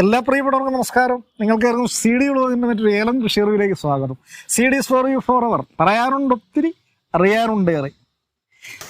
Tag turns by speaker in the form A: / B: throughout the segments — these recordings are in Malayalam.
A: എല്ലാ പ്രിയപ്പെട്ടവർക്കും നമസ്കാരം. നിങ്ങൾക്കായിരുന്നു സി ഡി ഉള്ളതിന്റെ മറ്റൊരു ഏലം ഷെയറിലേക്ക് സ്വാഗതം. C D four U four അവർ പറയാനുണ്ട് ഒത്തിരി അറിയാനുണ്ട് ഏറെ.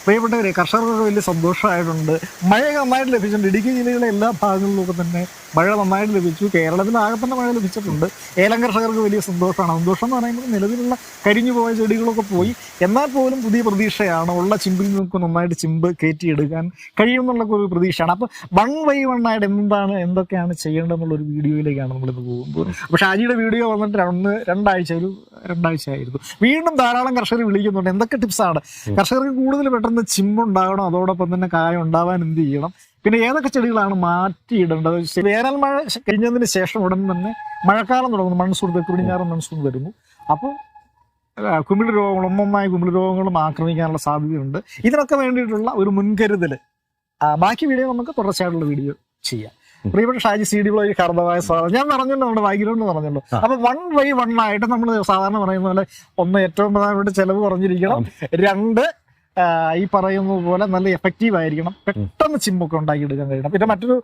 A: പ്രിയപ്പെട്ടവരെ കർഷകർക്ക് വലിയ സന്തോഷമായിട്ടുണ്ട്. മഴ നന്നായിട്ട് ലഭിച്ചിട്ടുണ്ട്. ഇടുക്കി ജില്ലയിലെ എല്ലാ ഭാഗങ്ങളിലൊക്കെ തന്നെ മഴ നന്നായിട്ട് ലഭിച്ചു. കേരളത്തിൽ ആകെ തന്നെ മഴ ലഭിച്ചിട്ടുണ്ട്. ഏലം കർഷകർക്ക് വലിയ സന്തോഷമാണ്. സന്തോഷം എന്ന് പറയുമ്പോൾ നിലവിലുള്ള കരിഞ്ഞു പോയ ചെടികളൊക്കെ പോയി. എന്നാൽ പോലും പുതിയ പ്രതീക്ഷയാണ്. ഉള്ള ചിമ്പിൽ നിന്നൊക്കെ നന്നായിട്ട് ചിമ്പ് കയറ്റിയെടുക്കാൻ കഴിയുമെന്നുള്ള ഒരു പ്രതീക്ഷയാണ്. അപ്പോൾ വൺ ബൈ വൺ ആയിട്ട് എന്താണ് എന്തൊക്കെയാണ് ചെയ്യേണ്ടതെന്നുള്ള ഒരു വീഡിയോയിലേക്കാണ് നമ്മളിന്ന് പോകുന്നത്. അപ്പോൾ ഷാജിയുടെ വീഡിയോ വന്നിട്ട് രണ്ട് രണ്ടാഴ്ച ഒരു രണ്ടാഴ്ച ആയിരുന്നു വീണ്ടും ധാരാളം കർഷകർ വിളിക്കുന്നുണ്ട്. എന്തൊക്കെ ടിപ്സാണ്? കർഷകർക്ക് കൂടുതൽ പെട്ടെന്ന് ചിമ്പുണ്ടാകണം അതോടൊപ്പം തന്നെ കായ ഉണ്ടാവാൻ എന്ത് ചെയ്യണം? പിന്നെ ഏതൊക്കെ ചെടികളാണ് മാറ്റിയിടേണ്ടത്? വേനൽ മഴ കഴിഞ്ഞതിന് ശേഷം ഉടൻ തന്നെ മഴക്കാലം തുടങ്ങുന്നു. മൺസൂൺ തെക്കുടിഞ്ഞാറൻ മൺസൂൺ വരുന്നു അപ്പോൾ കുമിളി രോഗങ്ങളും ഒന്നൊന്നായ കുമിളി രോഗങ്ങളും ആക്രമിക്കാനുള്ള സാധ്യതയുണ്ട്. ഇതിനൊക്കെ വേണ്ടിയിട്ടുള്ള ഒരു മുൻകരുതൽ ബാക്കി വീഡിയോ നമുക്ക് തുടർച്ചയായിട്ടുള്ള വീഡിയോ ചെയ്യാം. പ്രിയപ്പെട്ട ഷാജി സി ഡി ഹർദമായ സ്വാഗതം ഞാൻ പറഞ്ഞല്ലോ നമ്മുടെ ബാക്ക്ഗ്രൗണ്ട് പറഞ്ഞല്ലോ. അപ്പൊ വൺ ബൈ വൺ ആയിട്ട് നമ്മൾ സാധാരണ പറയുന്ന പോലെ ഒന്ന് ഏറ്റവും പ്രധാനപ്പെട്ട ചെലവ് കുറഞ്ഞിരിക്കണം. രണ്ട് ഈ പറയുന്നത് പോലെ നല്ല എഫക്റ്റീവ് ആയിരിക്കണം. പെട്ടെന്ന് ചിമ്പൊക്കെ ഉണ്ടാക്കിയെടുക്കാൻ കഴിയണം. പിന്നെ മറ്റൊരു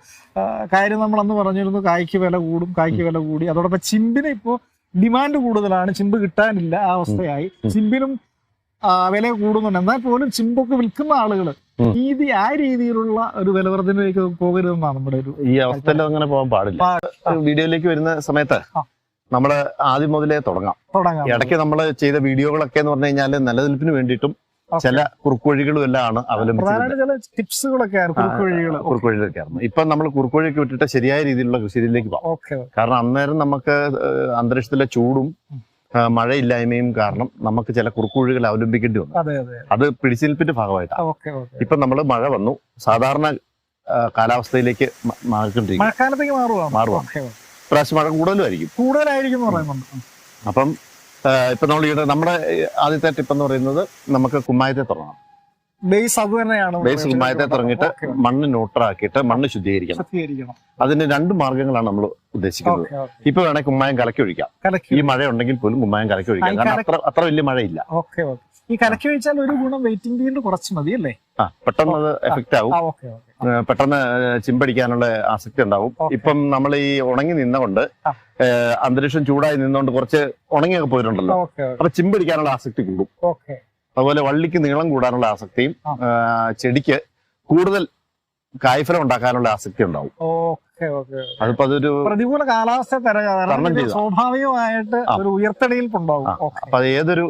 A: കാര്യം നമ്മൾ അന്ന് പറഞ്ഞിരുന്നു കായ്ക്ക് വില കൂടും കായ്ക്ക് വില കൂടി. അതോടൊപ്പം ചിമ്പിന് ഇപ്പോൾ ഡിമാൻഡ് കൂടുതലാണ്. ചിമ്പ് കിട്ടാനില്ല ആ അവസ്ഥയായി. ചിമ്പിനും വില കൂടുന്നുണ്ട്. എന്നാൽ പോലും ചിമ്പൊക്കെ വിൽക്കുന്ന ആളുകൾ
B: ഈ
A: രീതി ആ രീതിയിലുള്ള ഒരു വിലവർദ്ധനയിലേക്ക് പോകരുതെന്നാണ് നമ്മുടെ ഒരു
B: ഈ അവസ്ഥയിൽ അങ്ങനെ പോകാൻ പാടില്ല. വീഡിയോയിലേക്ക് വരുന്ന സമയത്ത്
A: നമ്മൾ
B: നമ്മൾ ആദ്യം മുതലേ തുടങ്ങാം. ഇടയ്ക്ക് നമ്മൾ ചെയ്ത വീഡിയോകളൊക്കെ എന്ന് പറഞ്ഞു കഴിഞ്ഞാൽ നിലനിൽപ്പിന് വേണ്ടിയിട്ടും. ചില കുറുക്കുവഴികളും. എല്ലാം ആണ് അവലംബിച്ചത് ഇപ്പൊ നമ്മൾ കുറുക്കുവഴിയൊക്കെ വിട്ടിട്ട് ശരിയായ രീതിയിലുള്ള കൃഷിയിലേക്ക് പോകാം കാരണം അന്നേരം നമുക്ക് അന്തരീക്ഷത്തിലെ ചൂടും മഴയില്ലായ്മയും കാരണം നമുക്ക് ചില കുറുക്കുവഴികൾ അവലംബിക്കേണ്ടി വന്നു.
A: അതെ
B: പിടിച്ചിൽപ്പിന്റെ ഭാഗമായിട്ടാണ്. ഇപ്പൊ നമ്മൾ മഴ വന്നു. സാധാരണ കാലാവസ്ഥയിലേക്ക് മാറിക്കൊണ്ടിരിക്കും
A: മഴക്കാലത്തേക്ക് മാറുവാണ്
B: പ്രാവശ്യം മഴ
A: കൂടുതലായിരിക്കും കൂടുതലായിരിക്കും
B: അപ്പം ഇപ്പൊ നമ്മൾ ഇവിടെ നമ്മുടെ ആദ്യത്തെ ടിപ്പ് എന്ന് പറയുന്നത് നമുക്ക് കുമ്മായത്തെ തുടങ്ങണം.
A: ബേസ് അത് തന്നെയാണ്
B: ബേസ് കുമ്മായത്തെ തുടങ്ങിയിട്ട് മണ്ണ് ന്യൂട്രാക്കിയിട്ട് മണ്ണ് ശുദ്ധീകരിക്കണം.
A: ശുദ്ധീകരിക്കണം.
B: അതിന് രണ്ട് മാർഗങ്ങളാണ് നമ്മൾ ഉദ്ദേശിക്കുന്നത്. ഇപ്പൊ വേണേൽ കുമ്മായം കലക്കി ഒഴിക്കാം.
A: കലക്കി
B: ഈ മഴ ഉണ്ടെങ്കിൽ പോലും കുമ്മായം കലക്കി ഒഴിക്കാം. കാരണം അത്ര അത്ര വലിയ മഴയില്ല.
A: ഓക്കെ ഓക്കെ ഈ കലക്കി ഒഴിച്ചാൽ ഒരു ഗുണം വെയിറ്റിംഗ് പീരീഡ് കുറച്ച് മതി അല്ലേ
B: ആ പെട്ടെന്ന് അത് എഫക്റ്റ് ആവും. പെട്ടെന്ന് ചിമ്പടിക്കാനുള്ള ആസക്തി ഉണ്ടാവും. ഇപ്പം നമ്മൾ ഈ ഉണങ്ങി നിന്നുകൊണ്ട്. അന്തരീക്ഷം ചൂടായി നിന്നുകൊണ്ട് കുറച്ച് ഉണങ്ങിയൊക്കെ പോയിട്ടുണ്ടല്ലോ. അപ്പൊ ചിമ്പടിക്കാനുള്ള ആസക്തി കൂടും. അതുപോലെ വള്ളിക്ക് നീളം കൂടാനുള്ള ആസക്തിയും ചെടിക്ക് കൂടുതൽ കായ്ഫലം ഉണ്ടാക്കാനുള്ള ആസക്തി ഉണ്ടാവും. അതിപ്പോ അതൊരു
A: പ്രതികൂല കാലാവസ്ഥ സ്വാഭാവികമായിട്ട്. ഒരു. ഓക്കെ
B: അപ്പൊ അത് ഏതൊരു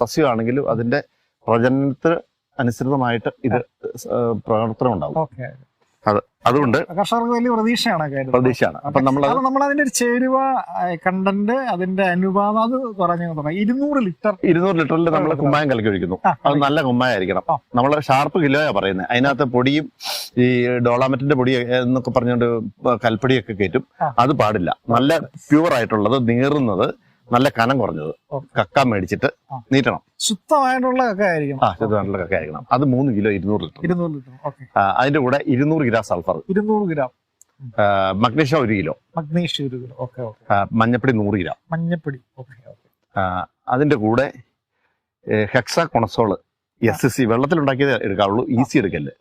B: സസ്യമാണെങ്കിലും അതിന്റെ പ്രജനനത്തിന് അനുസൃതമായിട്ട് ഇത് പ്രവർത്തനം ഉണ്ടാവും. അതുകൊണ്ട്
A: കർഷകർക്ക് വലിയ പ്രതീക്ഷയാണ്.
B: പ്രതീക്ഷയാണ്. അപ്പൊ നമ്മൾ
A: നമ്മൾ അതിന്റെ ഒരു ചേരുവ കണ്ടന്റ് അതിന്റെ അനുപാതം അത് കുറഞ്ഞു തുടങ്ങി ഇരുന്നൂറ് ലിറ്റർ.
B: ഇരുന്നൂറ് ലിറ്ററിൽ നമ്മൾ കുമ്മായം കലക്കി ഒഴിക്കുന്നു. അത് നല്ല കുമ്മായായിരിക്കണം
A: ആയിരിക്കണം
B: നമ്മൾ ഷാർപ്പ് കിലോയാ പറയുന്നത് അതിനകത്ത് പൊടിയും ഈ ഡോളാമറ്റിന്റെ പൊടി എന്നൊക്കെ പറഞ്ഞുകൊണ്ട് കൽപ്പൊടിയൊക്കെ കയറ്റും. അത് പാടില്ല. നല്ല പ്യൂർ ആയിട്ടുള്ളത് നീറുന്നത് നല്ല കനം കുറഞ്ഞത്. കക്ക മേടിച്ചിട്ട്. നീട്ടണം.
A: ശുദ്ധമായിട്ടുള്ള കക്ക ആയിരിക്കും
B: ആ ശുദ്ധമായിട്ടുള്ള കക്ക ആയിരിക്കണം അത് മൂന്ന് കിലോ ഇരുന്നൂറ് ലിറ്റർ
A: ഇരുന്നൂറ് ലിറ്റർ
B: അതിന്റെ കൂടെ ഇരുന്നൂറ് ഗ്രാം സൾഫർ.
A: ഇരുന്നൂറ് ഗ്രാം.
B: മഗ്നീഷ്യം ഒരു കിലോ.
A: മഗ്നീഷ്യം ഒരു കിലോ. ഓക്കെ
B: മഞ്ഞപ്പൊടി നൂറ് ഗ്രാം.
A: മഞ്ഞപ്പൊടി. ഓക്കെ
B: അതിന്റെ കൂടെ hexaconazole. S S C വെള്ളത്തിലുണ്ടാക്കിയത് എടുക്കാവുള്ളൂ. ഈസി എടുക്കല്ലേ?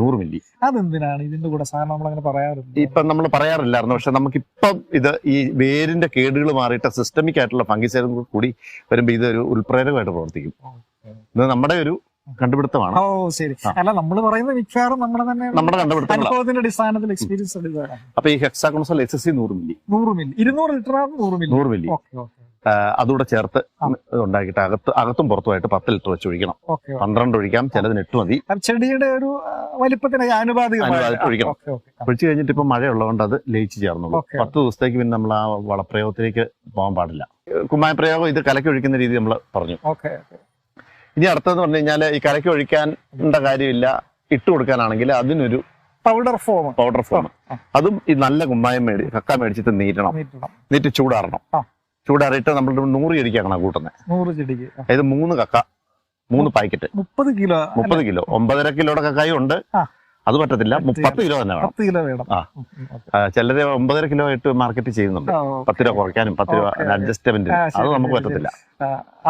B: നൂറ് മില്ലി.
A: അതെന്തിനാണ് ഇതിന്റെ കൂടെ സാധനം നമ്മൾ അങ്ങനെ
B: ഇപ്പം നമ്മൾ പറയാറില്ലായിരുന്നു പക്ഷെ നമുക്കിപ്പം ഇത് ഈ വേരിന്റെ കേടുകൾ മാറിയിട്ട് സിസ്റ്റമിക് ആയിട്ടുള്ള ഫംഗിസൈഡും കൂടി വരുമ്പോൾ ഇത് ഒരു ഉൽപ്രേരകമായിട്ട് പ്രവർത്തിക്കും. ഇത് നമ്മുടെ ഒരു കണ്ടുപിടുത്തമാണ്.
A: ഓ ശരി. അല്ല നമ്മൾ മിക്കവാറും നമ്മുടെ തന്നെ
B: നമ്മുടെ
A: അടിസ്ഥാനത്തിൽ എക്സ്പീരിയൻസ്
B: അപ്പൊ ഈ ഹെക്സാകോണസോൾ എസ് എസ് സി നൂറ് മില്ലി.
A: നൂറ് മില്ലി. ഇരുന്നൂറ് ലിറ്റർ നൂറ് മില്ലി.
B: നൂറ് മില്ലി.
A: Okay okay.
B: അതുകൂടെ ചേർത്ത് ഉണ്ടാക്കിയിട്ട് അകത്ത് അകത്തും പുറത്തുമായിട്ട് പത്ത് ലിറ്റർ വെച്ച് ഒഴിക്കണം പന്ത്രണ്ട് ഒഴിക്കാം ചിലതിന് എട്ട് മതി.
A: ചെടിയുടെ ഒരു വലിപ്പത്തിന്
B: അനുപാതികമായിട്ട് ഒഴിക്കണം. ഒഴിച്ചു കഴിഞ്ഞിട്ട് ഇപ്പം മഴയുള്ളതുകൊണ്ട് അത് ലയിച്ചു ചേർന്നുള്ളൂ. പത്ത് ദിവസത്തേക്ക് പിന്നെ നമ്മൾ ആ വളപ്രയോഗത്തിലേക്ക് പോകാൻ പാടില്ല. കുമ്മായ പ്രയോഗം ഇത് കലക്കി ഒഴിക്കുന്ന രീതി നമ്മൾ പറഞ്ഞു. ഇനി അടുത്തതെന്ന് പറഞ്ഞു കഴിഞ്ഞാൽ ഈ കലക്കി ഒഴിക്കാൻ ഉണ്ട കാര്യമില്ല. ഇട്ട് കൊടുക്കാനാണെങ്കിൽ അതിനൊരു
A: പൗഡർ ഫോം
B: പൗഡർ ഫോം അതും ഈ നല്ല കുമ്മായം മേടി കക്ക മേടിച്ചിട്ട് നീറ്റണം. നീറ്റ് ചൂടാറണം. ചൂടാറിയിട്ട് നമ്മൾ നൂറ് ചെടിക്കാണ് കൂട്ടുന്നത്
A: നൂറ് ചെടിക്ക്.
B: അതായത് മൂന്ന് കക്ക മൂന്ന് പാക്കറ്റ്.
A: മുപ്പത് കിലോ.
B: മുപ്പത് കിലോ. ഒമ്പതര കിലോയുടെ കക്കായും ഉണ്ട്. അത് പറ്റത്തില്ല. പത്ത് കിലോ. തന്നെ വേണം.
A: കിലോ വേണം.
B: ആ. ചിലര് ഒമ്പതര കിലോ ആയിട്ട് മാർക്കറ്റ് ചെയ്യുന്നുണ്ട്. പത്ത് രൂപ കുറയ്ക്കാനും പത്ത് രൂപ. അഡ്ജസ്റ്റ്മെന്റ്. അത് നമുക്ക് പറ്റത്തില്ല.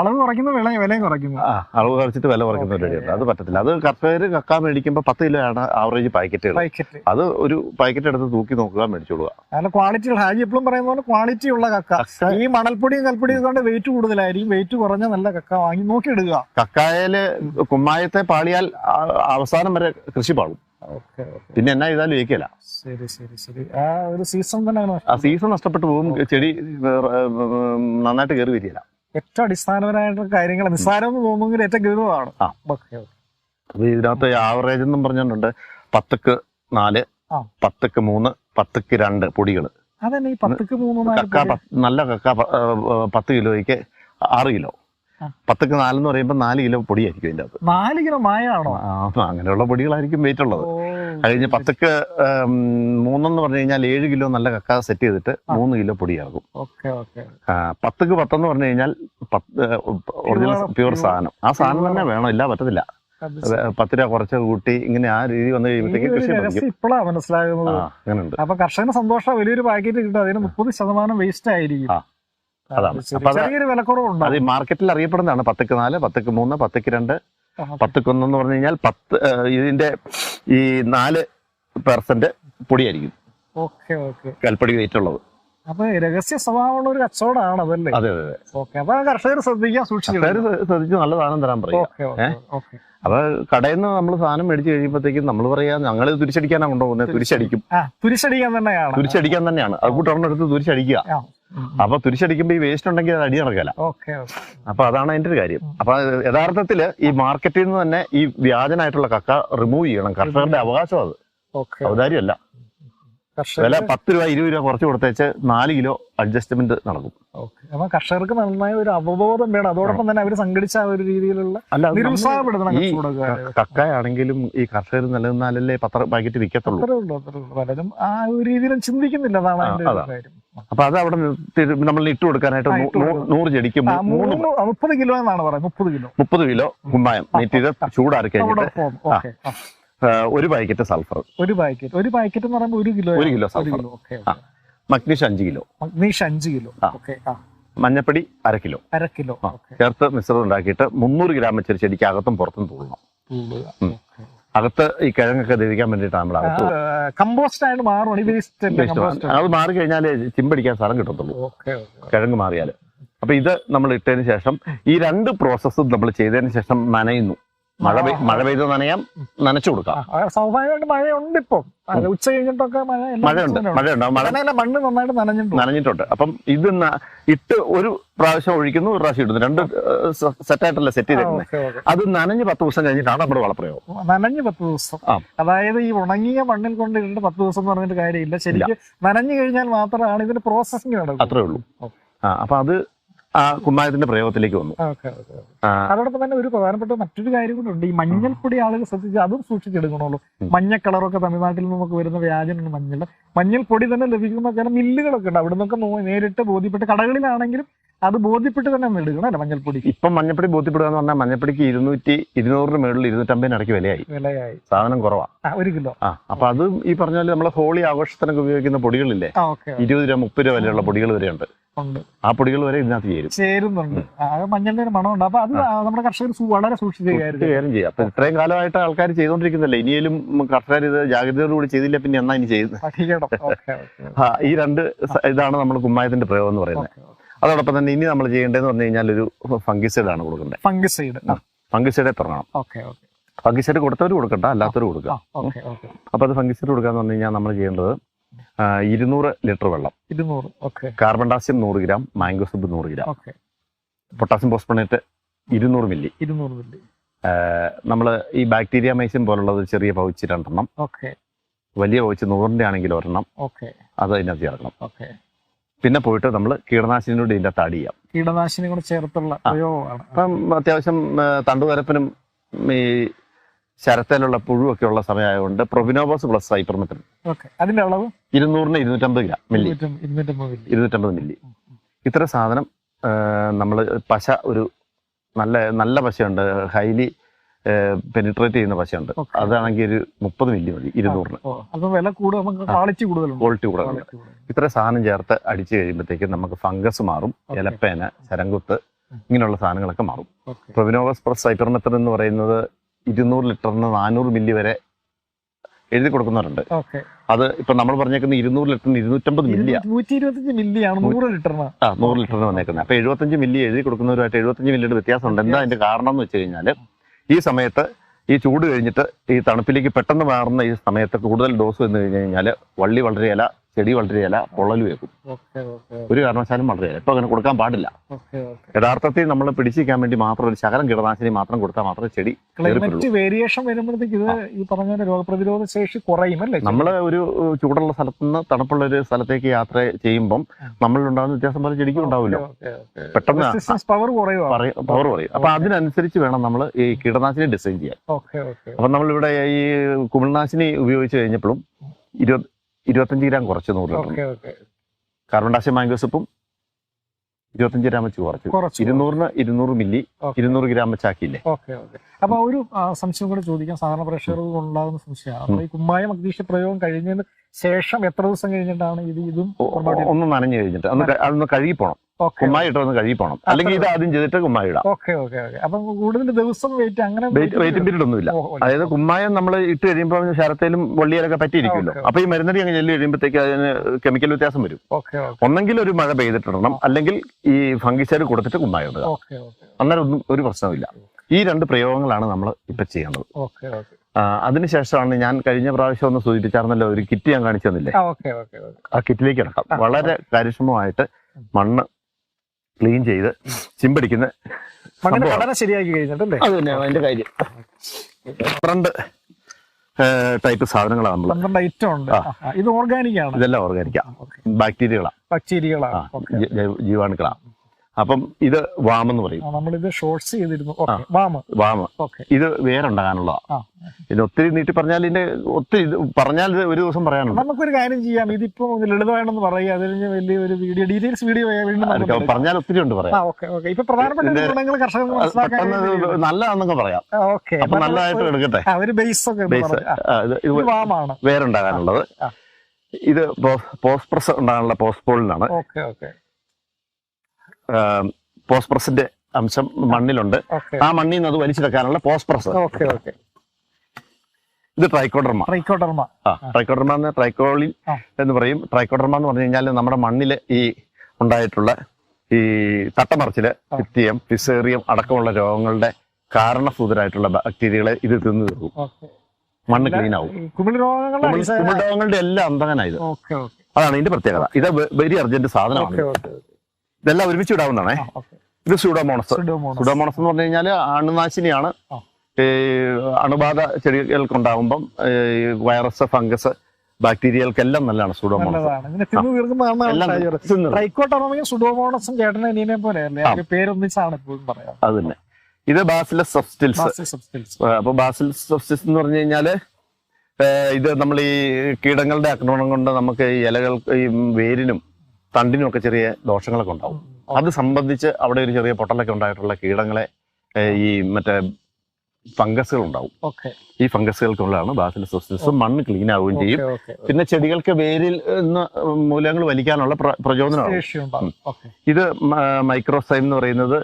A: അളവ് കുറയ്ക്കുന്ന വില വിലയും കുറയ്ക്കുന്നു.
B: ആ അളവ് കുറച്ചിട്ട് വില കുറയ്ക്കുന്ന ഒരു അത് പറ്റത്തില്ല. അത് കർഷകർ കക്ക മേടിക്കുമ്പോൾ പത്ത് കിലോ ആണ് ആവറേജ് പാക്കറ്റുകൾ
A: പാക്കറ്റ്
B: അത് ഒരു പാക്കറ്റ് എടുത്ത് തൂക്കി നോക്കുക മേടിച്ചോളുക.
A: നല്ല ക്വാളിറ്റി ഹാജി എപ്പോഴും പറയുന്ന പോലെ ക്വാളിറ്റി ഉള്ള കക്ക. ഈ മണൽപ്പൊടിയും കൽപ്പൊടിയും കൊണ്ട് വെയിറ്റ് കൂടുതലായിരിക്കും. വെയിറ്റ് കുറഞ്ഞ നല്ല കക്ക വാങ്ങി നോക്കി ഇടുക
B: കക്കായൽ കുമ്മായത്തെ പാളിയാൽ അവസാനം വരെ കൃഷി പാടും
A: ഓക്കെ
B: പിന്നെ എന്നാ ചെയ്താലും ജയിക്കില്ല
A: ശരി ശരി ശരി. ആ ഒരു സീസൺ തന്നെ
B: ആ സീസൺ നഷ്ടപ്പെട്ടു പോകും. ചെടി നന്നായിട്ട് കയറി വരികയില്ല.
A: ഏറ്റവും അടിസ്ഥാനപരമായിട്ടുള്ള കാര്യങ്ങൾ. നിസ്സാരം തോന്നുമെങ്കിൽ ഏറ്റവും ഗൗരവമാണ്.
B: ആ. അപ്പൊ ഇതിനകത്ത് ആവറേജ് എന്നും പറഞ്ഞിട്ടുണ്ട്. പത്തക്ക് നാല്
A: ആ.
B: പത്തക്ക് മൂന്ന് പത്തക്ക് രണ്ട് പൊടികൾ
A: അതന്നെ ഈ പത്തക്ക് മൂന്ന് നാല്
B: കക്ക പത്ത് നല്ല കക്ക പ- പത്ത് കിലോയ്ക്ക് ആറ് കിലോ. പത്തക്ക് നാലെന്ന് പറയുമ്പോൾ നാല് കിലോ പൊടിയായിരിക്കും അതിന്റെ അകത്ത്.
A: നാല് കിലോ മായാണോ?
B: ആ, അങ്ങനെയുള്ള പൊടികളായിരിക്കും വെയിറ്റ് ഉള്ളത്. അത് കഴിഞ്ഞ് പത്തക്ക് മൂന്നെന്ന് പറഞ്ഞു കഴിഞ്ഞാൽ ഏഴ് കിലോ നല്ല കക്ക സെറ്റ് ചെയ്തിട്ട്. മൂന്ന് കിലോ പൊടിയാകും. പത്തക്ക് പത്തെന്ന് പറഞ്ഞു കഴിഞ്ഞാൽ ഒറിജിനൽ
A: Pure-
B: പ്യൂർ സാധനം. ആ സാധനം തന്നെ വേണം? ഇല്ല പറ്റത്തില്ല. പത്ത് രൂപ കുറച്ച് കൂട്ടി ഇങ്ങനെ ആ രീതി വന്നു കഴിയുമ്പോഴത്തേക്ക്
A: ഇപ്പോഴാണ് മനസ്സിലാകുന്നത്. അപ്പൊ കർഷകന് സന്തോഷം വലിയൊരു പാക്കറ്റ് കിട്ടും. അതിന് മുപ്പത് ശതമാനം വേസ്റ്റ് ആയിരിക്കും.
B: അതാണ്.
A: അത്.
B: അപ്പൊ മാർക്കറ്റിൽ അറിയപ്പെടുന്നതാണ്. പത്തക്ക് നാല് പത്തക്ക് മൂന്ന് പത്തക്ക് രണ്ട് പത്തക്ക് ഒന്ന് എന്ന് പറഞ്ഞു കഴിഞ്ഞാൽ പത്ത് ഇതിന്റെ ഈ നാല് പെർസെന്റ് പൊടിയായിരിക്കും.
A: Okay okay.
B: കൽപ്പടി വെയിറ്റ് ഉള്ളത്.
A: അപ്പൊ രഹസ്യ സ്വഭാവമുള്ള ഒരു കച്ചവടമാണ് അതല്ലേ?
B: അതെ അതെ
A: ഓക്കെ അപ്പൊ കർഷകർ ശ്രദ്ധിക്കാൻ സൂക്ഷിച്ചു
B: ശ്രദ്ധിച്ച് നല്ല സാധനം തരാൻ പറയും അപ്പൊ കടയിൽ നിന്ന് നമ്മൾ സാധനം മേടിച്ചു കഴിയുമ്പോഴത്തേക്കും നമ്മൾ പറയാ ഞങ്ങൾ തുരിശടിക്കാനാണ് കൊണ്ടുപോകുന്നത്.
A: തുരിശടിക്കും തുരിശടിക്കാൻ തന്നെയാണ്.
B: തുരിശടിക്കാൻ തന്നെയാണ്. അത് കൂട്ടൊരെണ്ണം എടുത്ത് അപ്പൊ തിരിച്ചടിക്കുമ്പോ ഈ വേസ്റ്റ് ഉണ്ടെങ്കിൽ അത് അടി നടക്കില്ല
A: ഓക്കെ ഓക്കെ.
B: അപ്പൊ അതാണ് അതിന്റെ ഒരു കാര്യം. അപ്പൊ യഥാർത്ഥത്തിൽ യഥാർത്ഥത്തിൽ ഈ മാർക്കറ്റിൽ നിന്ന് തന്നെ ഈ വ്യാജനായിട്ടുള്ള കക്ക റിമൂവ് ചെയ്യണം. കർഷകരുടെ അവകാശം അത്. ഔദാര്യമല്ല. വില പത്ത് രൂപ ഇരുപത് രൂപ കുറച്ച് കൊടുത്തേച്ച് നാല് കിലോ അഡ്ജസ്റ്റ്മെന്റ് നടക്കും.
A: അപ്പൊ കർഷകർക്ക് നന്നായ ഒരു അവബോധം വേണം. അതോടൊപ്പം തന്നെ അവർ സംഘടിച്ച ആ ഒരു രീതിയിലുള്ള
B: കക്കയാണെങ്കിലും ഈ കർഷകർ നിലനിന്നാലല്ലേ പത്ര പാക്കറ്റ് വിൽക്കത്തുള്ളൂ
A: പലരും ആ ഒരു രീതിയിലും ചിന്തിക്കുന്നില്ല. അതാണ് കാര്യം.
B: അപ്പൊ അത് അവിടെ നമ്മൾ ഇട്ട് കൊടുക്കാനായിട്ട് നൂറ് ചെടിക്ക് മൂന്ന്
A: മുപ്പത് കിലോ എന്നാണ് പറയുന്നത്. മുപ്പത് കിലോ.
B: മുപ്പത് കിലോ കുമ്മായം. നീറ്റ് ചെയ്ത് ചൂടാറി കഴിഞ്ഞിട്ട് ഒരു പാക്കറ്റ് സൾഫർ.
A: ഒരു പാക്കറ്റ്. ഒരു പാക്കറ്റ് എന്ന് പറയുമ്പോൾ ഒരു കിലോ
B: ഒരു കിലോ സൾഫർ. മഗ്നീഷ് അഞ്ച് കിലോ.
A: മഗ്നീഷ് അഞ്ച് കിലോ.
B: മഞ്ഞപ്പടി അര കിലോ.
A: അര കിലോ.
B: ചേർത്ത് മിശ്രിതം ഉണ്ടാക്കിയിട്ട് മുന്നൂറ് ഗ്രാം വെച്ചൊരു ചെടിക്ക് അകത്തും പുറത്തും തൂളണം. അകത്ത് ഈ കിഴങ്ങൊക്കെ ദഹിക്കാൻ വേണ്ടിയിട്ടാണ് നമ്മൾ അകത്ത്
A: കമ്പോസ്റ്റ് ആയിട്ട് മാറുവാണ്
B: അത് മാറി. കഴിഞ്ഞാൽ ചിമ്പടിക്കാൻ സ്ഥലം കിട്ടത്തുള്ളൂ. കിഴങ്ങ് മാറിയാൽ അപ്പൊ ഇത് നമ്മൾ ഇട്ടതിന് ശേഷം ഈ രണ്ട് പ്രോസസ്സും നമ്മൾ ചെയ്തതിന് ശേഷം നനയുന്നു. മഴ പെയ്- മഴ പെയ്ത് നനയാം നനച്ചു കൊടുക്കാം.
A: സ്വാഭാവികമായിട്ട് മഴയുണ്ട് ഇപ്പം അത് ഉച്ച കഴിഞ്ഞിട്ടൊക്കെ മഴ എല്ലാ
B: മഴയുണ്ട്
A: ദിവസവും ഉണ്ട്.
B: മഴയുണ്ട്. മഴ
A: അങ്ങനെയല്ല മണ്ണ് നന്നായിട്ട് നനഞ്ഞിട്ടുണ്ട്.
B: നനഞ്ഞിട്ടുണ്ട്. അപ്പം ഇത് ന- ഇട്ട് ഒരു പ്രാവശ്യം ഒഴിക്കുന്നു ഒരു പ്രാവശ്യം ഇടുന്നു. രണ്ട് സെറ്റായിട്ടല്ല സെറ്റ് ചെയ്തേക്കുന്നത്
A: ഓക്കെ ഓക്കെ.
B: അത് നനഞ്ഞ് പത്ത് ദിവസം കഴിഞ്ഞിട്ടാണ് നമ്മുടെ വളപ്രയോഗം.
A: നനഞ്ഞ് പത്ത് ദിവസം.
B: ആ.
A: അതായത് ഈ ഉണങ്ങിയ മണ്ണിൽ കൊണ്ട് ഇടേണ്ട പത്ത് ദിവസം എന്ന് പറഞ്ഞിട്ട് കാര്യമില്ല. ശരിക്കും നനഞ്ഞു കഴിഞ്ഞാൽ മാത്രമാണ് ഇതിന്റെ പ്രോസസ്സിംഗ്
B: അത്രേ ഉള്ളൂ. ആ അപ്പൊ അത് ആ കുമ്മായത്തിന്റെ പ്രയോഗത്തിലേക്ക് വന്നു.
A: അതോടൊപ്പം തന്നെ ഒരു പ്രധാനപ്പെട്ട മറ്റൊരു കാര്യം കൂടെ ഉണ്ട്. ഈ മഞ്ഞൾപ്പൊടി ആളുകൾ ശ്രദ്ധിച്ച് അതും
B: സൂക്ഷിച്ചെടുക്കണുള്ളൂ.
A: മഞ്ഞ കളറൊക്കെ തമിഴ്നാട്ടിൽ നിന്നൊക്കെ വരുന്ന വ്യാജനാണ് മഞ്ഞൾ മഞ്ഞൾപ്പൊടി തന്നെ ലഭിക്കുന്ന ചില മില്ലുകളൊക്കെ ഉണ്ട്. അവിടെ നിന്നൊക്കെ നേരിട്ട് ബോധ്യപ്പെട്ട് കടകളിലാണെങ്കിലും അത് ബോധ്യപ്പെട്ട് തന്നെ എടുക്കണം അല്ലേ മഞ്ഞൾപ്പൊടി?
B: ഇപ്പം മഞ്ഞപ്പൊടി ബോധ്യപ്പെടുക എന്ന് പറഞ്ഞാൽ മഞ്ഞപ്പൊടിക്ക് ഇരുന്നൂറ്റി ഇരുന്നൂറിന് മേളിൽ ഇരുന്നൂറ്റമ്പതിന് ഇടയ്ക്ക് വിലയായി.
A: വിലയായി.
B: സാധനം കുറവാ.
A: ആ ഒരു കിലോ.
B: ആ അപ്പൊ അത് ഈ പറഞ്ഞ പോലെ നമ്മളെ ഹോളി ആഘോഷത്തിനൊക്കെ ഉപയോഗിക്കുന്ന പൊടികളില്ലേ?
A: ആ ഓക്കെ
B: ഇരുപത് രൂപ മുപ്പത് രൂപ വിലയുള്ള പൊടികൾ വരെയുണ്ട്. ഉണ്ട്. ആ പൊടികൾ വരെ ഇതിനകത്ത് ചേരും.
A: ചേരുന്നുണ്ട്. ആ ഒരു മണമുണ്ട്. അപ്പൊ അത് നമ്മുടെ കർഷകർ സൂ- വളരെ സൂക്ഷിച്ച്
B: കാര്യം ചെയ്യാം. അപ്പൊ ഇത്രയും കാലമായിട്ട് ആൾക്കാർ ചെയ്തോണ്ടിരിക്കുന്നല്ലേ ഇനിയും കർഷകർ ഇത് ജാഗ്രതയോടുകൂടി ചെയ്തില്ല പിന്നെ എന്നാ ഇനി ചെയ്യുന്നത്?
A: പഠിക്കണം. Okay okay.
B: ആ, ഈ രണ്ട് സ- ഇതാണ് നമ്മൾ കുമ്മായത്തിന്റെ പ്രയോഗം എന്ന് പറയുന്നത്.
A: ഓക്കെ.
B: അതോടൊപ്പം തന്നെ ഇനി നമ്മൾ ചെയ്യേണ്ടതെന്ന് പറഞ്ഞു കഴിഞ്ഞാൽ ഒരു ഫംഗിസൈഡ് ആണ് കൊടുക്കേണ്ടത്.
A: ഫംഗിസൈഡ്
B: ഫംഗിസൈഡേ തുടങ്ങണം.
A: ഓക്കെ ഓക്കെ
B: ഫംഗിസൈഡ് കൊടുത്തവർ കൊടുക്കണ്ട അല്ലാത്തവർ കൊടുക്കുക
A: ഓക്കെ ഓക്കെ
B: അപ്പൊ അത് ഫംഗിസൈഡ് കൊടുക്കാന്ന് പറഞ്ഞു കഴിഞ്ഞാൽ നമ്മൾ ചെയ്യേണ്ടത് ഇരുന്നൂറ് ലിറ്റർ വെള്ളം.
A: ഇരുന്നൂറ് ഓക്കെ
B: കാർബൺ ഡാസ്യം നൂറ് ഗ്രാം മാംഗോ സബ് നൂറ് ഗ്രാം.
A: ഓക്കെ
B: പൊട്ടാസ്യം പോസ്പണേറ്റ് ഇരുന്നൂറ് മില്ലി
A: ഇരുന്നൂറ് മില്ലി
B: നമ്മൾ ഈ ബാക്ടീരിയ മൈസിൻ പോലുള്ളത് ചെറിയ പൗച്ച് രണ്ടെണ്ണം.
A: ഓക്കെ
B: വലിയ പൗച്ച് നൂറിന്റെ ആണെങ്കിൽ ഒരെണ്ണം.
A: ഓക്കെ
B: അത് അതിനകത്ത് ചേർക്കണം.
A: ഓക്കെ
B: പിന്നെ പോയിട്ട് നമ്മൾ കീടനാശിനിയോട് ഇതിന്റെ അകത്ത് ആഡ് ചെയ്യാം.
A: കീടനാശിനി കൂടെ ചേർത്തുള്ള.
B: അപ്പം അത്യാവശ്യം തണ്ടുവരപ്പിനും ഈ ശരത്തേലുള്ള പുഴുവൊക്കെ ഉള്ള സമയമായതുകൊണ്ട് പ്രൊവിനോബോസ് പ്ലസ് ഹൈപ്പർമെത്തിൻ
A: അതിന്റെ അളവ്?
B: ഇരുന്നൂറിന് ഇരുന്നൂറ്റമ്പത് ഗ്രാം മില്ലി.
A: ഇരുന്നൂറ്റമ്പത് മില്ലി.
B: ഇത്ര സാധനം നമ്മൾ പശ ഒരു നല്ല നല്ല പശയുണ്ട്. ഹൈലി പെനിട്രേറ്റ് ചെയ്യുന്ന പശയുണ്ട്. അതാണെങ്കിൽ ഒരു മുപ്പത് മില്ലി മതി ഇരുന്നൂറിന്.
A: വില ക്വാളിറ്റി കൂടുതൽ.
B: ഇത്ര സാധനം ചേർത്ത് അടിച്ചു കഴിയുമ്പോഴത്തേക്കും നമുക്ക് ഫംഗസ് മാറും. ഇലപ്പേന ശരംകുത്ത് ഇങ്ങനെയുള്ള സാധനങ്ങളൊക്കെ മാറും. പ്രൊവിനോവസ് പ്ലസ് സൈപ്പർമെത്തർ എന്ന് പറയുന്നത് ഇരുന്നൂറ് ലിറ്ററിന് നാനൂറ് മില്ലി വരെ എഴുതി കൊടുക്കുന്നവരുണ്ട്. അത് ഇപ്പൊ നമ്മൾ പറഞ്ഞേക്കുന്ന ഇരുന്നൂറ് ലിറ്ററിന് ഇരുന്നൂറ്റമ്പത് മില്ലി
A: നൂറ്റി മില്ലിയാണ് നൂറ് ലിറ്ററിന്.
B: ആ നൂറ് ലിറ്ററിന് വന്നേക്കുന്നത്. അപ്പൊ എഴുപത്തഞ്ച് മില്ലി എഴുതി കൊടുക്കുന്നവരുമായിട്ട് എഴുപത്തഞ്ച് മില്ലിയുടെ വ്യത്യാസമുണ്ട്. എന്താ അതിന്റെ കാരണം എന്ന് വെച്ച് കഴിഞ്ഞാൽ ഈ സമയത്ത് ഈ ചൂട് കഴിഞ്ഞിട്ട് ഈ തണുപ്പിലേക്ക് പെട്ടെന്ന് മാറുന്ന ഈ സമയത്ത് കൂടുതൽ ഡോസ് വന്നു കഴിഞ്ഞ് കഴിഞ്ഞാൽ വള്ളി വളരെയല്ല ചെടി വളരെയല്ല പൊള്ളൽ വെക്കും ഒരു കാരണവശാലും വളരെയല്ല ഇപ്പൊ അങ്ങനെ കൊടുക്കാൻ പാടില്ല. യഥാർത്ഥത്തിൽ നമ്മൾ പിടിച്ചിരിക്കാൻ വേണ്ടി മാത്രം ഒരു ശകലം കീടനാശിനി മാത്രം കൊടുത്താൽ മാത്രമേ ചെടി
A: വേരിയേഷൻ വരുമ്പോഴത്തേക്ക് ഇത് ഈ പറഞ്ഞ പോലെ രോഗപ്രതിരോധ ശേഷി കുറയും അല്ലേ?
B: നമ്മൾ ഒരു ചൂടുള്ള സ്ഥലത്ത് നിന്ന് തണുപ്പുള്ള ഒരു സ്ഥലത്തേക്ക് യാത്ര ചെയ്യുമ്പം നമ്മളിലുണ്ടാകുന്ന വ്യത്യാസം പോലെ ചെടിക്കും ഉണ്ടാവില്ലോ. പെട്ടെന്ന്
A: പവർ കുറയും
B: പവർ പറയും അപ്പൊ അതിനനുസരിച്ച് വേണം നമ്മൾ ഈ കീടനാശിനി ഡിസൈൻ ചെയ്യാൻ. അപ്പൊ നമ്മളിവിടെ ഈ കുമിൾനാശിനി ഉപയോഗിച്ച് കഴിഞ്ഞപ്പോഴും ഇരുപത് ഇരുപത്തഞ്ച് ഗ്രാം കുറച്ച് നൂറ് ലിറ്റർ
A: ഓക്കെ ഓക്കെ.
B: കാർബൺ മാംഗോസപ്പും ഇരുപത്തഞ്ച് ഗ്രാം വെച്ച് കുറച്ചു.
A: കുറച്ച്
B: ഇരുന്നൂറിന് ഇരുന്നൂറ് മില്ലി
A: Okay.
B: ഇരുന്നൂറ് ഗ്രാം വെച്ചാക്കിയില്ലേ
A: ഓക്കെ ഓക്കെ. അപ്പൊ ഒരു ആ, സംശയം കൂടെ ചോദിക്കാം. സാധാരണ പ്രേക്ഷകർക്ക് ഉണ്ടാകുന്ന സംശയമാണ്. അപ്പൊ ഈ കുമ്മായ മഗ്നീഷ്യ പ്രയോഗം കഴിഞ്ഞതിന് ശേഷം എത്ര ദിവസം കഴിഞ്ഞിട്ടാണ് ഇത് ഇതും
B: ഒന്ന് നനഞ്ഞു കഴിഞ്ഞിട്ട് ക- അതൊന്ന് കഴുകി പോണം കുമ്മായി ഇട്ട് കഴുകി പോണം. അല്ലെങ്കിൽ ഇത് ആദ്യം ചെയ്തിട്ട് കുമ്മായി ഇടാം.
A: Okay okay okay. അപ്പൊ കൂടുതൽ ദിവസം വെയിറ്റ് അങ്ങനെ
B: വെയിറ്റിംഗ് പീരീഡ് ഒന്നുമില്ല അതായത് കുമ്മായം നമ്മൾ ഇട്ട് കഴിയുമ്പോൾ ശരത്തേലും വള്ളിയിലൊക്കെ പറ്റിയിരിക്കുമല്ലോ. അപ്പൊ ഈ മരുന്നടി അങ്ങ് ചെല്ലി കഴിയുമ്പോഴത്തേക്ക് അതിന് കെമിക്കൽ വ്യത്യാസം വരും. ഒന്നെങ്കിൽ ഒരു മഴ പെയ്തിട്ടിടണം. അല്ലെങ്കിൽ ഈ ഫംഗിസൈഡ് കൊടുത്തിട്ട് കുമ്മായം ഇടുക. അന്നേരം ഒന്നും ഒരു പ്രശ്നമില്ല ഈ രണ്ട് പ്രയോഗങ്ങളാണ് നമ്മൾ ഇപ്പൊ ആ, അതിനുശേഷമാണ് ഞാൻ കഴിഞ്ഞ പ്രാവശ്യം ഒന്ന് സൂചിപ്പിച്ചായിരുന്നല്ലോ ഒരു കിറ്റ് ഞാൻ കാണിച്ചു തന്നില്ലേ?
A: ആ
B: കിറ്റിലേക്ക് ഇടക്കാം വളരെ കാര്യക്ഷമമായിട്ട് മണ്ണ് ക്ലീൻ ചെയ്ത് ചിമ്പടിക്കുന്ന
A: മണ്ണിന്റെ. ഘടന ശരിയാക്കി കഴിഞ്ഞിട്ടല്ലേ?
B: അത് തന്നെയാണ് അതിന്റെ കാര്യം. പന്ത്രണ്ട് ടൈപ്പ് സാധനങ്ങളാണ് നമ്മൾ
A: പന്ത്രണ്ട് ഐറ്റം ഉണ്ട്. ഇത് ഓർഗാനിക് ആണ്.
B: ഇതെല്ലാം ഓർഗാനിക്കാം
A: ഓക്കെ
B: ബാക്ടീരിയകളാണ്
A: ബാക്ടീരിയകളാണ്
B: ജീവാണുക്കളാണ് അപ്പം ഇത് വാമെന്ന് പറയും.
A: നമ്മളിത് ഷോർട്സ് ചെയ്തിരുന്നു. വാമ
B: വാമ് ഇത് വേരുണ്ടാകാനുള്ളതാണ്
A: ആ.
B: ഇത് ഒത്തിരി നീട്ടി പറഞ്ഞാൽ ഇതിന്റെ ഒത്തിരി പറഞ്ഞാൽ ഇത് ഒരു ദിവസം പറയാനുണ്ട്.
A: നമുക്കൊരു കാര്യം ചെയ്യാം. ഇതിപ്പോ ലളിതമാണെന്ന് പറയുക. അതിൽ വലിയ ഒരു വീഡിയോ ഡീറ്റെയിൽസ് വീഡിയോ വീണ്ടും.
B: പറഞ്ഞാൽ ഒത്തിരി ഉണ്ട് പറയാം
A: ഇപ്പൊ പ്രധാനപ്പെട്ട ഗുണങ്ങൾ
B: അത് ഇത് നല്ലതാണെന്നൊക്കെ പറയാം.
A: ഓക്കെ
B: അപ്പൊ നല്ലതായിട്ട് എടുക്കട്ടെ.
A: ഒരു ബേസ് ഒക്കെ വാമാണ്. വേറുണ്ടാകാനുള്ളത്.
B: ഇത് പോസ്പ്രസ് ഉണ്ടാകാനുള്ള പോസ്പോളിനാണ്
A: ഓക്കെ ഓക്കെ
B: പോസ്പ്രസിന്റെ അംശം മണ്ണിലുണ്ട്. ആ മണ്ണിൽ നിന്ന് അത് വലിച്ചെടുക്കാനുള്ള പോസ്പ്രസ്
A: ഓക്കെ ഓക്കെ.
B: ഇത് ട്രൈക്കോഡർമ
A: ട്രൈക്കോഡർമ
B: ആ ട്രൈക്കോഡർമ എന്ന് ട്രൈക്കോളിൻ എന്ന് പറയും. ട്രൈക്കോഡർമ എന്ന് പറഞ്ഞു കഴിഞ്ഞാൽ നമ്മുടെ മണ്ണിൽ ഈ ഉണ്ടായിട്ടുള്ള ഈ തട്ടമറച്ചിൽ പിത്തിയം ഫിസേറിയം അടക്കമുള്ള രോഗങ്ങളുടെ കാരണഭൂതരായിട്ടുള്ള ബാക്ടീരിയകളെ ഇത് തിന്നു തീർക്കും. മണ്ണ് ക്ലീൻ ആവും. കുമിൾ- രോഗങ്ങളുടെ എല്ലാം അന്തകനായത് അതാണ് ഇതിന്റെ പ്രത്യേകത. ഇത് വെരി അർജന്റ് സാധനമാണ് ഇതെല്ലാം ഒരുമിച്ച് ഇടാവുന്നതാണേ. ഇത് സൂഡോമോണസ്
A: സുഡോമോണസ്
B: എന്ന് പറഞ്ഞു കഴിഞ്ഞാൽ അണുനാശിനിയാണ്. ഈ അണുബാധ ചെടികൾക്കുണ്ടാകുമ്പം ഈ വൈറസ് ഫംഗസ് ബാക്ടീരിയകൾക്കെല്ലാം നല്ലതാണ് സൂഡോമോണസ്
A: നല്ലതാണ്. ഇതിനെ തിന്നു തീർക്കുന്നതാണ്
B: എല്ലാം
A: ഷാജി പറയുന്നത്.
B: തിന്നത്.
A: ട്രൈക്കോട്ടർമയും സുഡോമോണസും ചേട്ടനെ അനിയനെ പോലെ അല്ലേ
B: ആ.
A: അവർ പേരൊന്നിച്ചാണ്
B: അത് തന്നെ. ഇത് ബാസിലസ് സബ്സ്റ്റിൽസ് അപ്പൊ ബാസിലസ് സബ്സ്റ്റിൽസ് എന്ന് പറഞ്ഞു കഴിഞ്ഞാൽ ഇത് നമ്മൾ ഈ കീടങ്ങളുടെ ആക്രമണം കൊണ്ട് നമുക്ക് ഈ ഇലകൾ ഈ വേരിനും തണ്ടിനും ഒക്കെ ചെറിയ ദോഷങ്ങളൊക്കെ ഉണ്ടാവും. അത് സംബന്ധിച്ച് അവിടെ ഒരു ചെറിയ പൊട്ടലൊക്കെ ഉണ്ടായിട്ടുള്ള കീടങ്ങളെ ഈ മറ്റേ ഫംഗസുകൾ ഉണ്ടാവും ഈ ഫംഗസുകൾക്കുള്ളതാണ് ബാസിലസ് സോസിസും മണ്ണ് ക്ലീൻ ആവുകയും ചെയ്യും. പിന്നെ ചെടികൾക്ക് വേരിൽ നിന്ന് മൂലങ്ങൾ വലിക്കാനുള്ള പ്ര- പ്രചോദനമാണ്. ഇത് മൈക്രോസൈം എന്ന് പറയുന്നത്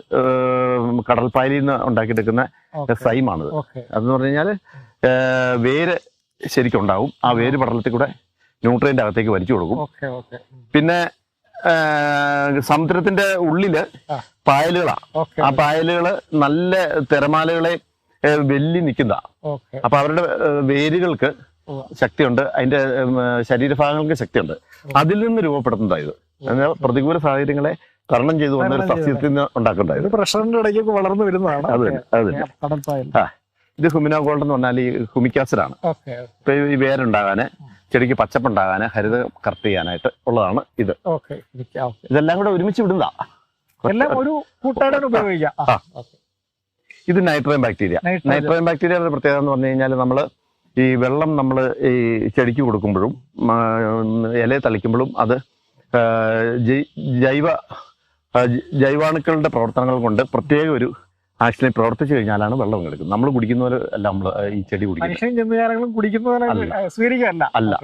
B: കടൽപ്പാലിൽ നിന്ന് ഉണ്ടാക്കിയെടുക്കുന്ന
A: സൈം
B: സൈമാണിത്. അതെന്ന് പറഞ്ഞു കഴിഞ്ഞാൽ വേര് ശരിക്കും ഉണ്ടാവും ആ വേര് പടലത്തിൽ കൂടെ ന്യൂട്രിയന്റ് അകത്തേക്ക് വലിച്ചു കൊടുക്കും. പിന്നെ സമുദ്രത്തിന്റെ
A: ഉള്ളിൽ.
B: പായലുകളാ. ആ പായലുകൾ നല്ല തിരമാലകളെ വെല്ലി നിൽക്കുന്ന. അപ്പൊ അവരുടെ വേരുകൾക്ക് ശക്തിയുണ്ട്. അതിന്റെ ശരീരഭാഗങ്ങൾക്ക് ശക്തിയുണ്ട്. അതിൽ നിന്ന് രൂപപ്പെടുത്തുന്നതായത് എന്നാൽ പ്രതികൂല സാഹചര്യങ്ങളെ തരണം ചെയ്തു വന്ന ഒരു സസ്യത്തിൽ നിന്ന് ഉണ്ടാക്കുന്നുണ്ടായത്
A: ഇത് പ്രഷറിന്റെ ഇടയ്ക്ക് വളർന്നു വരുന്നതാണ്.
B: അത് തന്നെ അത് ഇത് ഹുമിനോ ഗോൾഡ് എന്ന് പറഞ്ഞാൽ ഈ
A: ഹുമിക്കാസിഡാണ്.
B: ഇപ്പൊ ഈ വേരുണ്ടാകാന് ചെടിക്ക് പച്ചപ്പുണ്ടാകാന് ഹരിത കറക്റ്റ് ചെയ്യാനായിട്ട് ഉള്ളതാണ് ഇത്.
A: ഓക്കെ
B: ഇതെല്ലാം കൂടെ ഒരുമിച്ച് വിടുന്ന
A: എല്ലാം ഒരു കൂട്ടായിട്ട് ഉപയോഗിക്കാം.
B: ഇത് നൈട്രോജൻ ബാക്ടീരിയ
A: നൈട്രോജൻ.
B: ബാക്ടീരിയയുടെ പ്രത്യേകത എന്ന് പറഞ്ഞു കഴിഞ്ഞാൽ നമ്മൾ ഈ വെള്ളം നമ്മൾ ഈ ചെടിക്ക് കൊടുക്കുമ്പോഴും ഇല തളിക്കുമ്പോഴും അത് ജൈവ ജൈവാണുക്കളുടെ പ്രവർത്തനങ്ങൾ കൊണ്ട് പ്രത്യേക ഒരു ആക്ച്വലി പ്രവർത്തിച്ചു കഴിഞ്ഞാലാണ് വെള്ളം എടുക്കുന്നത്. നമ്മൾ കുടിക്കുന്നവർ അല്ല നമ്മൾ ഈ ചെടി കുടിക്കുന്നത്.
A: കുടിക്കുന്ന
B: അല്ല.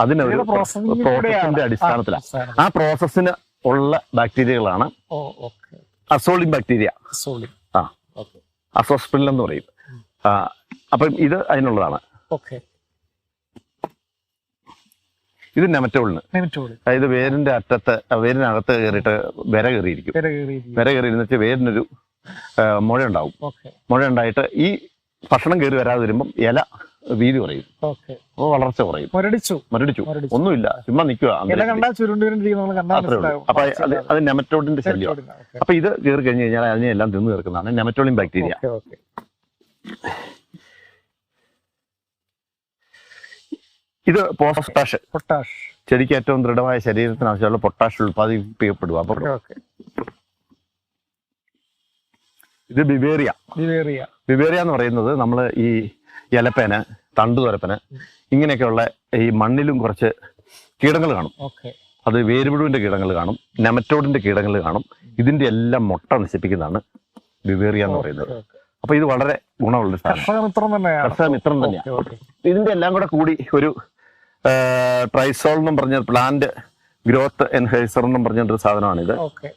B: അതിനൊരു പ്രോസസ്സിന്റെ അടിസ്ഥാനത്തിലാണ്
A: ആ.
B: പ്രോസസ്സിന് ഉള്ള ബാക്ടീരിയകളാണ് അസോളിൻ ബാക്ടീരിയ ആ. അസോസ്പിൽ എന്ന് പറയും. അപ്പം ഇത് അതിനുള്ളതാണ്. ഇത് നെമറ്റോളിന് അതായത് വേരിന്റെ അറ്റത്ത് വേരിനകത്ത് കയറിയിട്ട് വിര കയറിയിരിക്കും.
A: വര കയറിയിരിക്കും.
B: വിര കയറി ഇരുന്നിട്ട് വേരിനൊരു മുഴ ഉണ്ടാവും മുഴ ഉണ്ടായിട്ട് ഈ ഭക്ഷണം കയറി വരാതെ വരുമ്പം ഇല വീതി കുറയും.
A: അപ്പൊ
B: അപ്പോൾ വളർച്ച കുറയും.
A: മുരടിച്ചു.
B: മരടിച്ചു. ഒന്നുമില്ല. ചുമ്മാ നിൽക്കുക അപ്പൊ അത് അത് നെമറ്റോഡിന്റെ
A: ശല്യമാണ്.
B: അപ്പൊ ഇത് കയറി കഴിഞ്ഞ് കഴിഞ്ഞാൽ അതിനെ എല്ലാം തിന്നു തീർക്കുന്നതാണ് നെമറ്റോളിൻ ബാക്ടീരിയ. ഇത് പൊട്ടാഷ്.
A: പൊട്ടാഷ്.
B: ചെടിക്ക് ഏറ്റവും ദൃഢമായ ശരീരത്തിന് ആവശ്യമുള്ള പൊട്ടാഷ് ഉൽപ്പാദിപ്പിക്കപ്പെടുക അപ്പൊ
A: ഓക്കേ, ഓക്കേ.
B: ഇത് ബിവേറിയ.
A: ബിവേറിയ.
B: ബിവേറിയ എന്ന് പറയുന്നത് നമ്മൾ ഈ ഇലപ്പേന് തണ്ടുതുരപ്പന് ഇങ്ങനെയൊക്കെയുള്ള ഈ മണ്ണിലും കുറച്ച് കീടങ്ങൾ കാണും. അത് വേരുപുഴുവിന്റെ കീടങ്ങൾ കാണും നെമറ്റോഡിന്റെ കീടങ്ങൾ കാണും. ഇതിന്റെ എല്ലാം മുട്ട നശിപ്പിക്കുന്നതാണ് ബിവേറിയ എന്ന് പറയുന്നത്. അപ്പൊ ഇത് വളരെ ഗുണമുള്ള സാധനം.
A: കർഷക മിത്രം തന്നെയാണ്.
B: ഇതിന്റെ എല്ലാം കൂടെ കൂടി ഒരു ട്രൈസോൾ എന്നും പറഞ്ഞ പ്ലാന്റ് ഗ്രോത്ത് എൻഹൈസർ എന്നും പറഞ്ഞൊരു സാധനമാണ് ഇത്